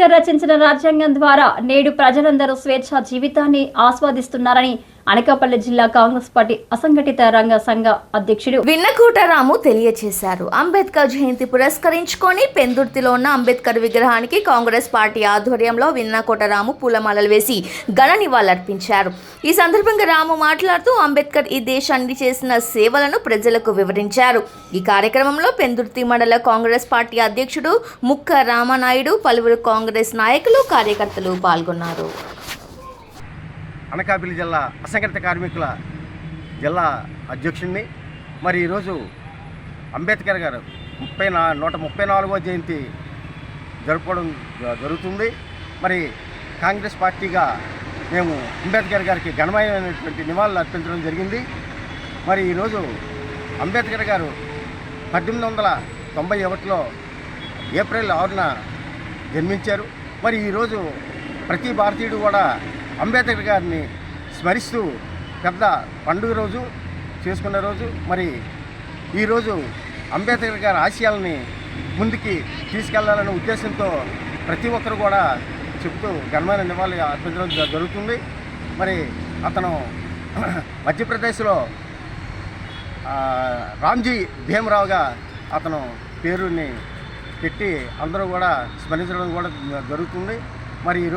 అంబేద్కర్ రచించిన రాజ్యాంగం ద్వారా నేడు ప్రజలందరూ స్వేచ్ఛ జీవితాన్ని ఆస్వాదిస్తున్నారని అనకాపల్లి జిల్లా కాంగ్రెస్ పార్టీ అసంఘటిత రంగ సంఘ అధ్యక్షుడు విన్నకోటరాము తెలియజేశారు అంబేద్కర్ జయంతి పురస్కరించుకొని పెందుర్తిలో ఉన్న అంబేద్కర్ విగ్రహానికి కాంగ్రెస్ పార్టీ ఆధ్వర్యంలో విన్నకోటరాము పూలమాలలు వేసి ఘన నివాళులర్పించారు. ఈ సందర్భంగా రాము మాట్లాడుతూ అంబేద్కర్ ఈ దేశానికి చేసిన సేవలను ప్రజలకు వివరించారు. ఈ కార్యక్రమంలో పెందుర్తి మండల కాంగ్రెస్ పార్టీ అధ్యక్షుడు ముక్క రామనాయుడు పలువురు కాంగ్రెస్ నాయకులు కార్యకర్తలు పాల్గొన్నారు. అనకాపల్లి జిల్లా అసంఘటిత కార్మికుల జిల్లా అధ్యక్షుడిని మరి ఈరోజు అంబేద్కర్ గారు ముప్పై నా నూట ముప్పై నాలుగవ జయంతి జరుపుకోవడం జ- జరుగుతుంది. మరి కాంగ్రెస్ పార్టీగా మేము అంబేద్కర్ గారికి ఘనమైనటువంటి నివాళులు అర్పించడం జరిగింది. మరి ఈరోజు అంబేద్కర్ గారు పద్దెనిమిది వందల తొంభై ఒకటిలో ఏప్రిల్ ఆరున జన్మించారు. మరి ఈరోజు ప్రతి భారతీయుడు కూడా అంబేద్కర్ గారిని స్మరిస్తూ పెద్ద పండుగ రోజు చేసుకున్న రోజు మరి ఈరోజు అంబేద్కర్ గారి ఆశయాలని ముందుకి తీసుకెళ్ళాలనే ఉద్దేశంతో ప్రతి ఒక్కరు కూడా చెప్తూ ఘనమైన నివాళి అర్పించడం జరుగుతుంది. మరి అతను మధ్యప్రదేశ్లో రామ్జీ భీమరావుగా అతను పేరుని పెట్టి అందరూ కూడా స్మరించడం కూడా జరుగుతుంది. మరి ఈరోజు